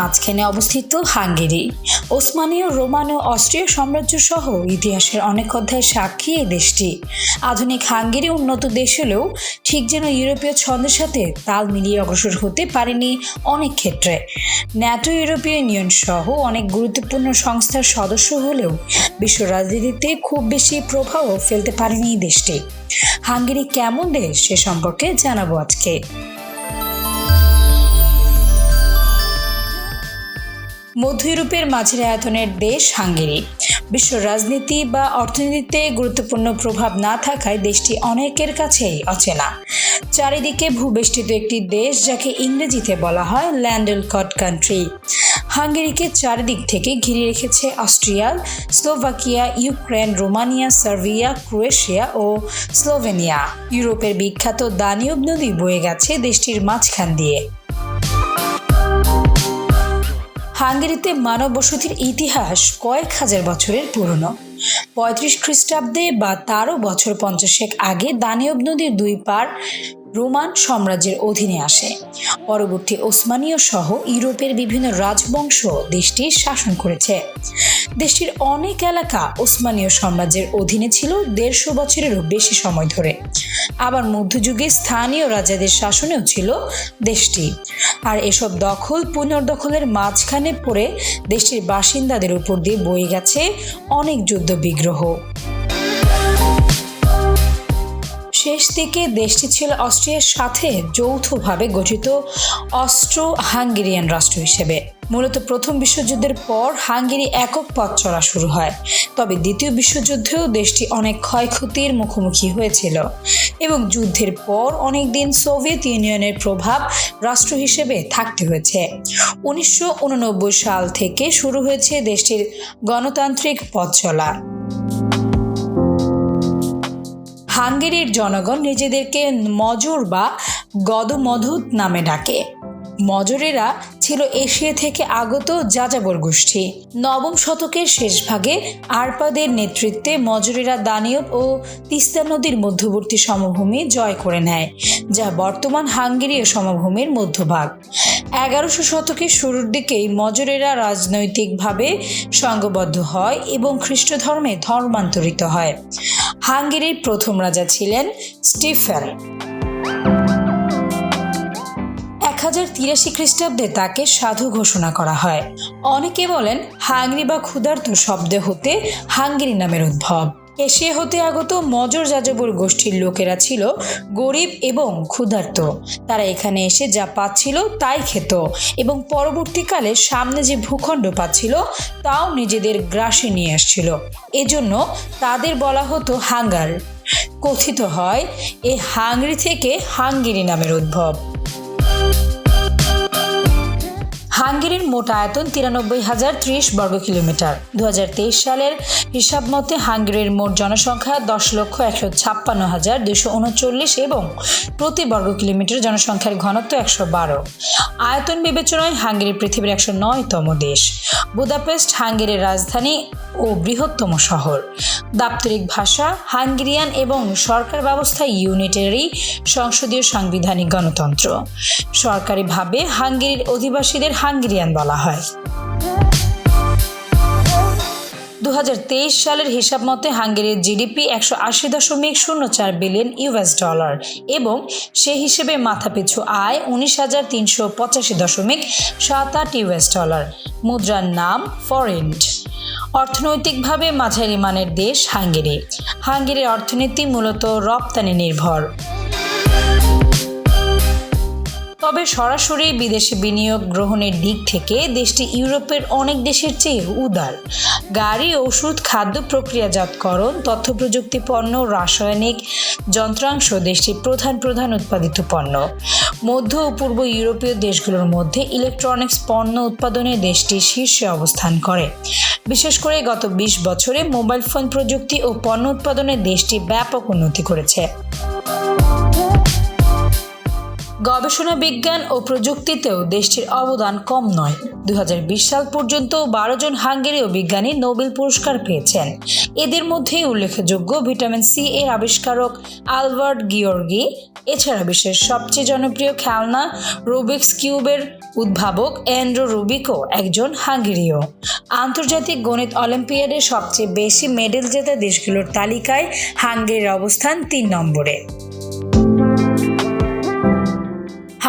মাঝখানে অবস্থিত Hungary. ওসমানীয়, Roman ও অস্ট্রীয় সাম্রাজ্য সহ ইতিহাসের অনেক অধ্যায় সাক্ষী এই দেশটি। আধুনিক হাঙ্গেরি উন্নত দেশ হলেও ঠিক যেন ইউরোপীয় ছন্দের সাথে তাল মিলিয়ে অগ্রসর হতে পারেনি অনেক ক্ষেত্রে। ন্যাটো ইউরোপীয় ইউনিয়ন সহ অনেক গুরুত্বপূর্ণ সংস্থার সদস্য হলেও বিশ্ব রাজনীতিতে খুব বেশি প্রভাবও ফেলতে পারেনি এই দেশটি। হাঙ্গেরি কেমন দেশ সে সম্পর্কে জানাব আজকে। মধ্য ইউরোপের মাঝের আয়তনের দেশ হাঙ্গেরি। বিশ্ব রাজনীতি বা অর্থনীতিতে গুরুত্বপূর্ণ প্রভাব না থাকায় দেশটি অনেকের কাছেই অচেনা। চারিদিকে ভূবেষ্টিত একটি দেশ যাকে ইংরেজিতে বলা হয় ল্যান্ডেল কট কান্ট্রি। হাঙ্গেরিকে চারিদিক থেকে ঘিরে রেখেছে Austria, Slovakia, Ukraine, Romania, Serbia, Croatia ও স্লোভেনিয়া। ইউরোপের বিখ্যাত দানিউব নদী বয়ে গেছে দেশটির মাঝখান দিয়ে। হাঙ্গেরিতে মানব বসতির ইতিহাস কয়েক হাজার বছরের পুরনো। পঁয়ত্রিশ খ্রিস্টাব্দে বা তারও বছর পঞ্চাশেক আগে দানিয়ব নদীর দুই পার রোমান সাম্রাজ্যের অধীনে আসে। পরবর্তী ওসমানীয় সহ ইউরোপের বিভিন্ন রাজবংশ দেশটি শাসন করেছে। দেশটির অনেক এলাকা ওসমানীয় সাম্রাজ্যের অধীনে ছিল দেড়শো বছরেরও বেশি সময় ধরে। আবার মধ্যযুগে স্থানীয় রাজাদের শাসনেও ছিল দেশটি। আর এসব দখল পুনর্দখলের মাঝখানে পড়ে দেশটির বাসিন্দাদের উপর দিয়ে বয়ে গেছে অনেক যুদ্ধ বিগ্রহ। শেষ দিকে দেশটি ছিল অস্ট্রিয়ার সাথে যৌথভাবে গঠিত অস্ট্রো হাঙ্গেরিয়ান রাষ্ট্র হিসেবে। মূলত প্রথম বিশ্বযুদ্ধের পর হাঙ্গেরি একক পথ চলা শুরু হয়। তবে দ্বিতীয় বিশ্বযুদ্ধেও দেশটি অনেক ক্ষয়ক্ষতির মুখোমুখি হয়েছিল এবং যুদ্ধের পর অনেক দিন সোভিয়েত ইউনিয়নের প্রভাব রাষ্ট্র হিসেবে থাকতে হয়েছে। উনিশশো উননব্বই সাল থেকে শুরু হয়েছে দেশটির গণতান্ত্রিক পথ চলা। হাঙ্গেরির জনগণ নিজেদেরকে মজুর বা গদমধুত নামে ডাকে। মজরেরা ছিল এশিয়া থেকে আগত যাযাবর গোষ্ঠী। নবম শতকের শেষ ভাগে আরপাদের নেতৃত্বে মজরেরা দানিয়ব ও তিস্তা নদীর মধ্যবর্তী সমভূমি জয় করে নেয়, যা বর্তমান হাঙ্গেরীয় সমভূমির মধ্যভাগ। এগারোশো শতকের শুরুর দিকেই মজরেরা রাজনৈতিকভাবে সংঘবদ্ধ হয় এবং খ্রিস্ট ধর্মে ধর্মান্তরিত হয়। হাঙ্গেরির প্রথম রাজা ছিলেন স্টিফেন। হাজার তিরাশি খ্রিস্টাব্দে তাকে সাধু ঘোষণা করা হয়। অনেকে বলেন হাঙ্গরি বা ক্ষুধার্ত শব্দে হতে হাঙ্গেরি নামের উদ্ভব। এশিয়া হতে আগত মজর যাযাবর গোষ্ঠীর লোকেরা ছিল গরিব এবং ক্ষুধার্ত। তারা এখানে এসে যা পাচ্ছিল তাই খেত এবং পরবর্তীকালে সামনে যে ভূখণ্ড পাচ্ছিল, তাও নিজেদের গ্রাসে নিয়ে আসছিল। এজন্য তাদের বলা হতো হাঙ্গার। কথিত হয়, এ হাঙ্গরি থেকে হাঙ্গেরি নামের উদ্ভব। হাঙ্গেরির মোট আয়তন তিরানব্বই হাজার ত্রিশ বর্গ কিলোমিটার। দু হাজার তেইশ সালের হিসাব মতে হাঙ্গেরির মোট জনসংখ্যা দশ লক্ষ একশো ছাপ্পান্ন হাজার দুশো উনচল্লিশ এবং প্রতি বর্গ কিলোমিটার জনসংখ্যার ঘনত্ব একশো বারো। আয়তন বিবেচনায় হাঙ্গেরি পৃথিবীর একশো নয়তম দেশ। বুদাপেস্ট, হাঙ্গেরির রাজধানী ও বৃহত্তম শহর। দাপ্তরিক ভাষা, হাঙ্গেরিয়ান এবং সরকার ব্যবস্থা ইউনিটারি সংসদীয় সাংবিধানিক গণতন্ত্র। সরকারিভাবে হাঙ্গেরির অধিবাসীদের হাঙ্গেরিয়ান বলা হয়। দু হাজার তেইশ সালের হিসাব মতে হাঙ্গেরির জিডিপি একশো আশি দশমিক শূন্য চার বিলিয়ন ইউএস ডলার এবং সে হিসেবে মাথাপিছু আয় উনিশ হাজার তিনশো পঁচাশি দশমিক সাত আট ইউএস ডলার। মুদ্রার নাম ফরেন্ট। অর্থনৈতিকভাবে মাঝারি মানের দেশ হাঙ্গেরি। হাঙ্গেরির অর্থনীতি মূলত রপ্তানি নির্ভর। তবে সরাসরি বিদেশি বিনিয়োগ গ্রহণের দিক থেকে দেশটি ইউরোপের অনেক দেশের চেয়ে উদার। গাড়ি, ওষুধ, খাদ্য প্রক্রিয়াজাতকরণ, তথ্য প্রযুক্তি পণ্য, রাসায়নিক যন্ত্রাংশ দেশটির প্রধান প্রধান উৎপাদিত পণ্য। মধ্য ও পূর্ব ইউরোপীয় দেশগুলোর মধ্যে ইলেকট্রনিক্স পণ্য উৎপাদনে দেশটি শীর্ষে অবস্থান করে। বিশেষ করে গত বিশ বছরে মোবাইল ফোন প্রযুক্তি ও পণ্য উৎপাদনে দেশটি ব্যাপক উন্নতি করেছে। গবেষণা, বিজ্ঞান ও প্রযুক্তিতেও দেশটির অবদান কম নয়। দুই সাল পর্যন্ত বারো জন হাঙ্গেরীয় বিজ্ঞানী নোবেল পুরস্কার পেয়েছেন। এদের মধ্যে উল্লেখযোগ্য ভিটামিন সি এর আবিষ্কারক আলবার্ট গিওর্গি, এছাড়া বিশ্বের সবচেয়ে জনপ্রিয় খেলনা রুবিক্স কিউবের উদ্ভাবক অ্যান্ড্রো রুবিকো একজন হাঙ্গেরীয়। আন্তর্জাতিক গণিত অলিম্পিয়াডে সবচেয়ে বেশি মেডেল জেতা দেশগুলোর তালিকায় হাঙ্গেরির অবস্থান তিন নম্বরে।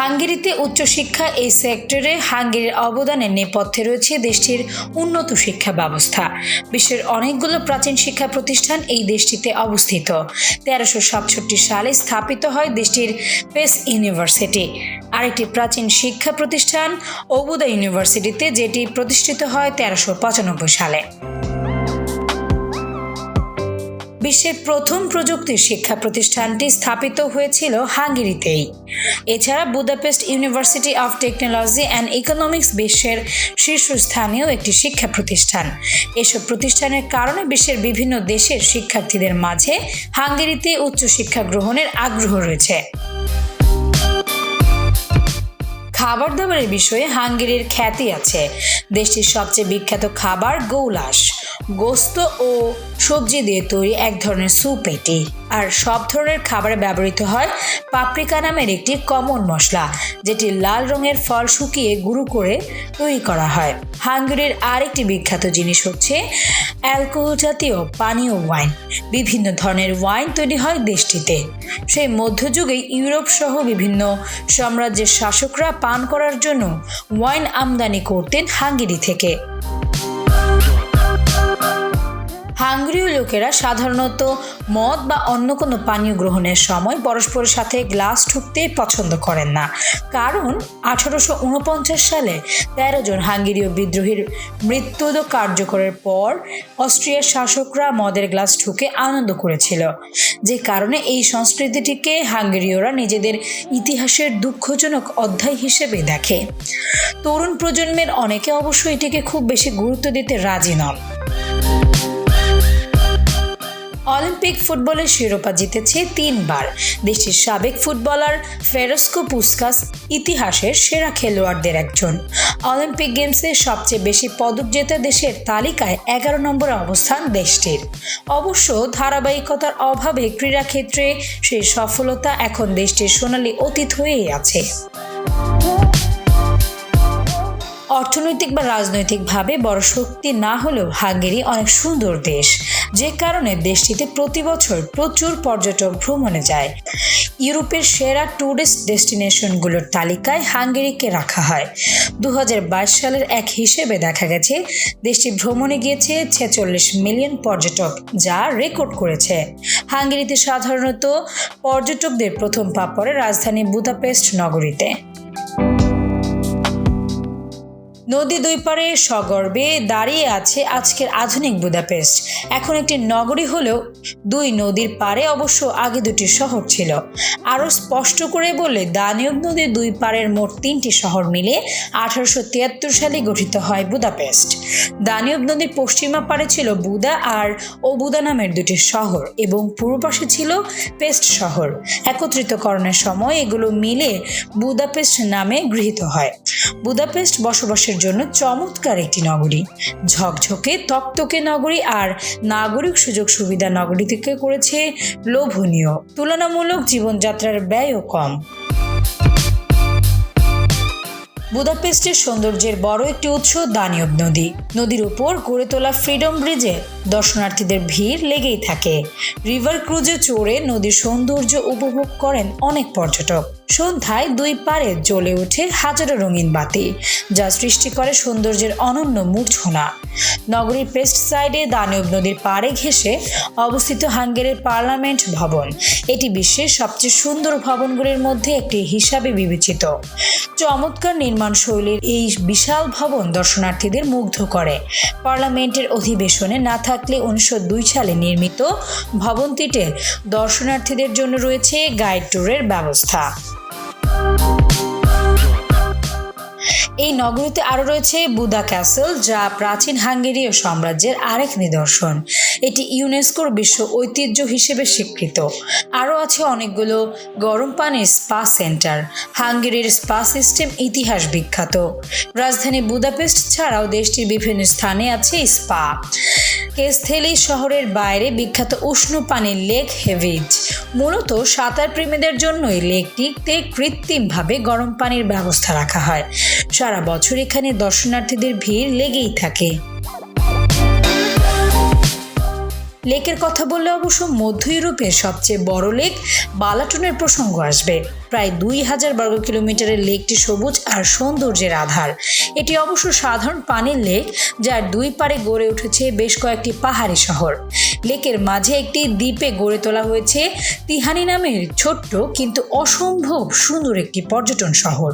হাঙ্গেরিতে উচ্চশিক্ষা এই সেক্টরে হাঙ্গেরির অবদানের নেপথ্যে রয়েছে দেশটির উন্নত শিক্ষা ব্যবস্থা। বিশ্বের অনেকগুলো প্রাচীন শিক্ষা প্রতিষ্ঠান এই দেশটিতে অবস্থিত। তেরোশো সাতষট্টি সালে স্থাপিত হয় দেশটির পেস ইউনিভার্সিটি। আরেকটি প্রাচীন শিক্ষা প্রতিষ্ঠান অবুদা ইউনিভার্সিটিতে, যেটি প্রতিষ্ঠিত হয় তেরোশো পঁচানব্বই সালে। বিশ্বের প্রথম প্রযুক্তির শিক্ষা প্রতিষ্ঠানটি স্থাপিত হয়েছিল হাঙ্গেরিতেই। এছাড়া Budapest University of Technology and Economics বিশ্বের শীর্ষস্থানীয় একটি শিক্ষা প্রতিষ্ঠান। এসব প্রতিষ্ঠানের কারণে বিশ্বের বিভিন্ন দেশের শিক্ষার্থীদের মাঝে হাঙ্গেরিতে উচ্চশিক্ষা গ্রহণের আগ্রহ রয়েছে। খাবার দাবারের বিষয়ে হাঙ্গেরির খ্যাতি আছে। দেশটির সবচেয়ে বিখ্যাত খাবার গৌলাস গোস্ত ও সবজি দিয়ে তৈরি এক ধরনের স্যুপ এটি। আর সব ধরনের খাবারে ব্যবহৃত হয় পাপরিকা নামের একটি কমন মশলা, যেটি লাল রঙের ফল শুকিয়ে গুঁড়ো করে তৈরি করা হয়। হাঙ্গেরির আরেকটি বিখ্যাত জিনিস হচ্ছে অ্যালকোহল জাতীয় পানীয় ওয়াইন। বিভিন্ন ধরনের ওয়াইন তৈরি হয় দেশটিতে। সেই মধ্যযুগে ইউরোপ সহ বিভিন্ন সাম্রাজ্যের শাসকরা পান করার জন্য ওয়াইন আমদানি করতেন হাঙ্গেরি থেকে। হাঙ্গরীয় লোকেরা সাধারণত মদ বা অন্য কোনো পানীয় গ্রহণের সময় পরস্পরের সাথে গ্লাস ঠুকতে পছন্দ করেন না। কারণ আঠারোশো উনপঞ্চাশ সালে তেরো জন হাঙ্গেরীয় বিদ্রোহীর মৃত্যুদ কার্যকরের পর অস্ট্রিয়ার শাসকরা মদের গ্লাস ঠুকে আনন্দ করেছিল। যে কারণে এই সংস্কৃতিটিকে হাঙ্গেরীয়রা নিজেদের ইতিহাসের দুঃখজনক অধ্যায় হিসেবে দেখে। তরুণ প্রজন্মের অনেকে অবশ্য এটিকে খুব বেশি গুরুত্ব দিতে রাজি নন। অলিম্পিক ফুটবলের শিরোপা জিতেছে তিনবার। দেশটির সাবেক ফুটবলার ফেরস্কো পুস্কাস ইতিহাসের সেরা খেলোয়াড়দের একজন। অলিম্পিক গেমসে সবচেয়ে বেশি পদক জেতা দেশের তালিকায় এগারো নম্বরে অবস্থান দেশটির। অবশ্য ধারাবাহিকতার অভাবে ক্রীড়াক্ষেত্রে সেই সফলতা এখন দেশটির সোনালী অতীত হয়েই আছে। অর্থনৈতিক বা রাজনৈতিকভাবে বড় শক্তি না হলেও হাঙ্গেরি অনেক সুন্দর দেশ, যে কারণে দেশটিতে প্রতি বছর প্রচুর পর্যটক ভ্রমণে যায়। ইউরোপের সেরা ট্যুরিস্ট ডেস্টিনেশনগুলোর তালিকায় হাঙ্গেরিকে রাখা হয়। দু হাজার বাইশ সালের এক হিসেবে দেখা গেছে, দেশটি ভ্রমণে গিয়েছে ছেচল্লিশ মিলিয়ন পর্যটক, যা রেকর্ড করেছে। হাঙ্গেরিতে সাধারণত পর্যটকদের প্রথম পা পড়ে রাজধানী বুদাপেস্ট নগরীতে। নদী দুই পারে সগর্বে দাঁড়িয়ে আছে আজকের আধুনিক বুদাপেস্ট। এখন একটি নগরী হলেও দুই নদীর পারে অবশ্য আগে দুটি শহর ছিল। আরও স্পষ্ট করে বললে দানিয়ব নদীর দুই পারের মোট তিনটি শহর মিলে আঠারোশো তিয়াত্তর সালে গঠিত হয় বুদাপেস্ট। দানিয়ব নদীর পশ্চিমা পারে ছিল বুদা আর ওবুদা নামের দুটি শহর এবং পূর্ব পাশে ছিল পেস্ট শহর। একত্রিতকরণের সময় এগুলো মিলে বুদাপেস্ট নামে গৃহীত হয়। বুদাপেস্ট বসবাসের জন্য চমৎকার একটি নগরী। ঝকঝকে, তকতকে নগরী আর নাগরিক সুযোগ সুবিধা নগরী থেকে করেছে লোভনীয়। তুলনামূলক জীবনযাত্রার ব্যয়ও কম। বুদাপেস্টের সৌন্দর্যের বড় একটি উৎস দানিয়ব নদী। নদীর উপর গড়ে তোলা ফ্রিডম ব্রিজে দর্শনার্থীদের ভিড় লেগেই থাকে। রিভার ক্রুজে চড়ে নদীর সৌন্দর্য উপভোগ করেন অনেক পর্যটক। সন্ধ্যায় দুই পারে জ্বলে ওঠে হাজারো রঙিন বাতি, যা সৃষ্টি করে সৌন্দর্যের অনন্য মূর্ছনা। নগরীর পেস্ট সাইডে দানিয়ব নদীর পাড়ে ঘেঁষে অবস্থিত হাঙ্গেরির পার্লামেন্ট ভবন। এটি বিশ্বের সবচেয়ে সুন্দর ভবনগুলির মধ্যে একটি হিসাবে বিবেচিত। চমৎকার নির্মাণ শৈলীর এই বিশাল ভবন দর্শনার্থীদের মুগ্ধ করে। পার্লামেন্টের অধিবেশনে না থাকলে উনিশশো দুই সালে নির্মিত ভবনটিতে দর্শনার্থীদের জন্য রয়েছে গাইড ট্যুরের ব্যবস্থা। Música এই নগরীতে আরও রয়েছে বুদা ক্যাসেল, যা প্রাচীন হাঙ্গেরীয় সাম্রাজ্যের আরেক নিদর্শন। এটি ইউনেস্কোর বিশ্ব ঐতিহ্য হিসেবে স্বীকৃত। আরও আছে অনেকগুলো গরম পানির স্পা সেন্টার, হাঙ্গেরির স্পা সিস্টেম ইতিহাস বিখ্যাত। রাজধানী বুদাপেস্ট ছাড়াও দেশটির বিভিন্ন স্থানে আছে স্পা। কেস্থেলি শহরের বাইরে বিখ্যাত উষ্ণ পানির লেক হেভিজ। মূলত সাঁতার প্রেমীদের জন্যই লেকটিতে কৃত্রিমভাবে গরম পানির ব্যবস্থা রাখা হয়। সারা বছর এখানে দর্শনার্থীদের ভিড় লেগেই থাকে। লেকের কথা বললে অবশ্য মধ্য ইউরোপের সবচেয়ে বড় লেক বালাটনের প্রসঙ্গ আসবে। প্রায় দুই হাজার বর্গ কিলোমিটারের লেকটি সবুজ আর সৌন্দর্যের আধার। এটি অবশ্য সাধারণ পানির লেক, যার দুই পারে গড়ে উঠেছে বেশ কয়েকটি পাহাড়ি শহর। লেকের মাঝে একটি দ্বীপে গড়ে তোলা হয়েছে তিহানি নামের ছোট্ট কিন্তু অসম্ভব সুন্দর একটি পর্যটন শহর।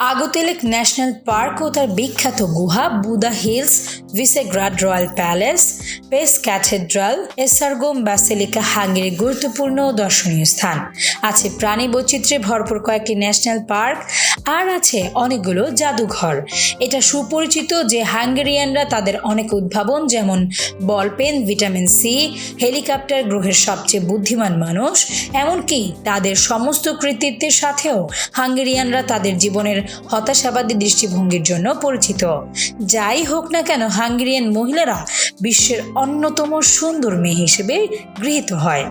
আগতেলেক ন্যাশনাল পার্ক ও তার বিখ্যাত গুহা Buda Hills Visegrad royal palace Pecs cathedral Esztergom basilica হাঙ্গেরির গুরুত্বপূর্ণ দর্শনীয় স্থান। আছে প্রাণী বৈচিত্র্যে ভরপুর কয়েকটি ন্যাশনাল পার্ক আর আছে অনেকগুলো জাদুঘর। এটা সুপরিচিত যে হাঙ্গেরিয়ানরা তাদের অনেক উদ্ভাবন, যেমন ball pen vitamin C, helicopter গ্রহের সবচেয়ে বুদ্ধিমান মানুষ, এমনকি তাদের সমস্ত কৃতিত্বের সাথেও হাঙ্গেরিয়ানরা তাদের জীবনের হতাশাবাদী দৃষ্টিভঙ্গির জন্য পরিচিত। যাই হোক না কেন, হাঙ্গেরিয়ান মহিলারা বিশ্বের অন্যতম সুন্দর মেয়ে হিসেবে গৃহীত হয়।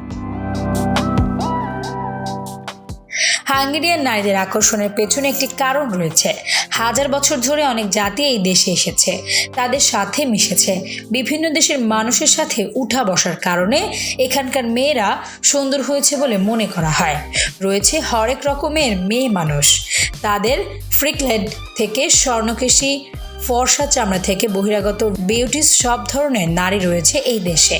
হাঙ্গেরিয়ান নারীদের আকর্ষণের পেছনে একটি কারণ রয়েছে। হাজার বছর ধরে অনেক জাতি এই দেশে এসেছে। তাদের সাথে মিশেছে। বিভিন্ন দেশের মানুষের সাথে উঠা বসার কারণে এখানকার মেয়েরা সুন্দর হয়েছে বলে মনে করা হয়। রয়েছে হরেক রকমের মেয়ে মানুষ। তাদের ফ্রিকলেড থেকে স্বর্ণকেশী ফর্সা চামড়া থেকে বহিরাগত বিউটিস সব ধরনের নারী রয়েছে এই দেশে।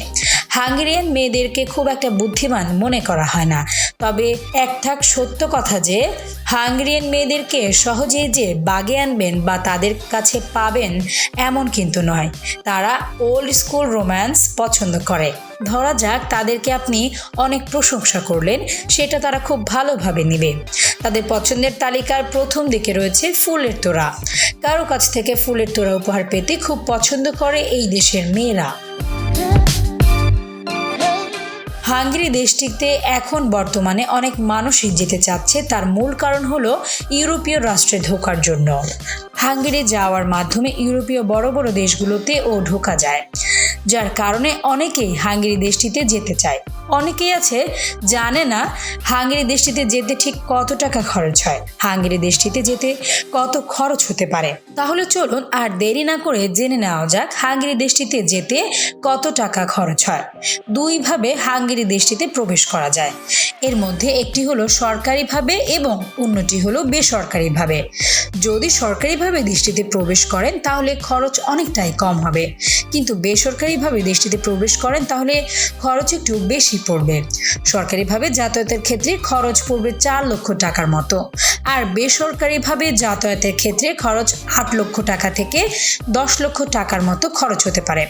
হাঙ্গেরিয়ান মেয়েদেরকে খুব একটা বুদ্ধিমান মনে করা হয় না। তবে একঠাক সত্য কথা যে, হাঙ্গেরিয়ান মেয়েদেরকে সহজেই যে বাগে আনবেন বা তাদের কাছে পাবেন এমন কিন্তু নয়। তারা ওল্ড স্কুল রোম্যান্স পছন্দ করে। ধরা যাক তাদেরকে আপনি অনেক প্রশংসা করলেন, সেটা তারা খুব ভালোভাবে নেবে। তাদের পছন্দের তালিকার প্রথম দিকে রয়েছে ফুলের তোড়া। কারও কাছ থেকে ফুলের তোড়া উপহার পেতে খুব পছন্দ করে এই দেশের মেয়েরা। হাঙ্গেরি দেশটিতে এখন বর্তমানে অনেক মানুষই যেতে চাচ্ছে। তার মূল কারণ হল ইউরোপীয় রাষ্ট্রে ঢোকার জন্য। হাঙ্গেরি যাওয়ার মাধ্যমে ইউরোপীয় বড় বড় দেশগুলোতে ও ঢোকা যায়, যার কারণে অনেকেই হাঙ্গেরি দেশটিতে যেতে চায়। অনেকেই আছে জানে না হাঙ্গেরি দেশটিতে যেতে ঠিক কত টাকা খরচ হয়। হাঙ্গেরি দেশটিতে যেতে কত খরচ হতে পারে। তাহলে চলুন আর দেরি না করে জেনে নেওয়া যাক হাঙ্গেরি দেশটিতে যেতে কত টাকা খরচ হয়। দুইভাবে হাঙ্গেরি দেশটিতে প্রবেশ করা যায়। এর মধ্যে একটি হলো সরকারিভাবে এবং অন্যটি হলো বেসরকারিভাবে। যদি সরকারিভাবে দেশটিতে প্রবেশ করেন, তাহলে খরচ অনেকটাই কম হবে। কিন্তু বেসরকারিভাবে দেশটিতে প্রবেশ করেন, তাহলে খরচ একটু বেশি পড়বে। সরকারিভাবে যাতায়াতের ক্ষেত্রে খরচ পড়বে চার লক্ষ টাকার মতো। আর বেসরকারিভাবে যাতায়াতের ক্ষেত্রে খরচ আট লক্ষ টাকা থেকে দশ লক্ষ টাকার মতো খরচ হতে পারে।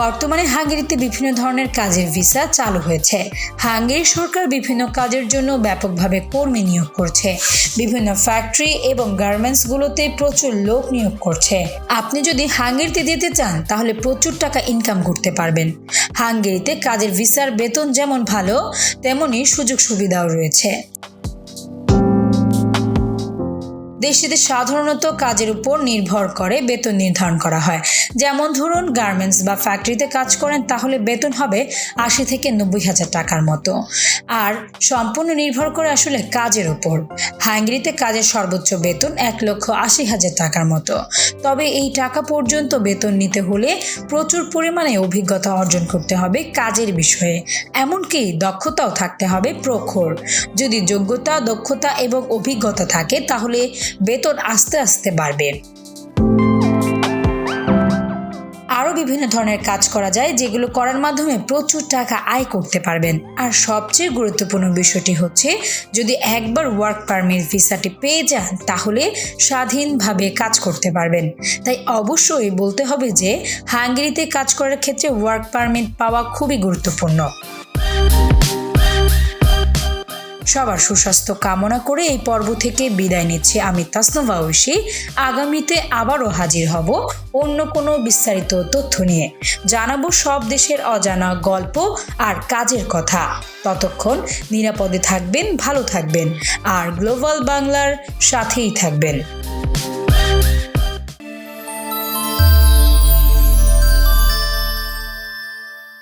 বর্তমানে হাঙ্গেরিতে বিভিন্ন ধরনের কাজের ভিসা চালু হয়েছে। হাঙ্গেরি সরকার বিভিন্ন কাজের জন্য ব্যাপকভাবে কর্মী নিয়োগ করছে। বিভিন্ন ফ্যাক্টরি এবং গার্মেন্টসগুলোতে প্রচুর লোক নিয়োগ করছে। আপনি যদি হাঙ্গেরিতে যেতে চান, তাহলে প্রচুর টাকা ইনকাম করতে পারবেন। হাঙ্গেরিতে কাজের ভিসার বেতন যেমন ভালো তেমনই সুযোগ সুবিধাও রয়েছে। দেশটিতে সাধারণত কাজের উপর নির্ভর করে বেতন নির্ধারণ করা হয়। যেমন ধরুন গার্মেন্টস বা ফ্যাক্টরিতে কাজ করেন, তাহলে বেতন হবে আশি থেকে নব্বই হাজার টাকার মতো। আর সম্পূর্ণ নির্ভর করে আসলে কাজের উপর। হাঙ্গেরিতে কাজের সর্বোচ্চ বেতন এক লক্ষ আশি হাজার টাকার মতো। তবে এই টাকা পর্যন্ত বেতন নিতে হলে প্রচুর পরিমাণে অভিজ্ঞতা অর্জন করতে হবে কাজের বিষয়ে। এমনকি দক্ষতাও থাকতে হবে প্রখর। যদি যোগ্যতা, দক্ষতা এবং অভিজ্ঞতা থাকে, তাহলে বেতন আস্তে আস্তে বাড়বে। আরও বিভিন্ন ধরনের কাজ করা যায়, যেগুলো করার মাধ্যমে প্রচুর টাকা আয় করতে পারবেন। আর সবচেয়ে গুরুত্বপূর্ণ বিষয়টি হচ্ছে, যদি একবার ওয়ার্ক পারমিট ভিসাটি পেয়ে যান, তাহলে স্বাধীনভাবে কাজ করতে পারবেন। তাই অবশ্যই বলতে হবে যে, হাঙ্গেরিতে কাজ করার ক্ষেত্রে ওয়ার্ক পারমিট পাওয়া খুবই গুরুত্বপূর্ণ। সবার সুস্বাস্থ্য কামনা করে এই পর্ব থেকে বিদায় নিচ্ছি আমি তাসনোভা ঐশী। আগামীতে আবারও হাজির হব অন্য কোনো বিস্তারিত তথ্য নিয়ে। জানাব সব দেশের অজানা গল্প আর কাজের কথা। ততক্ষণ নিরাপদে থাকবেন, ভালো থাকবেন। আর গ্লোবাল বাংলার সাথেই থাকবেন।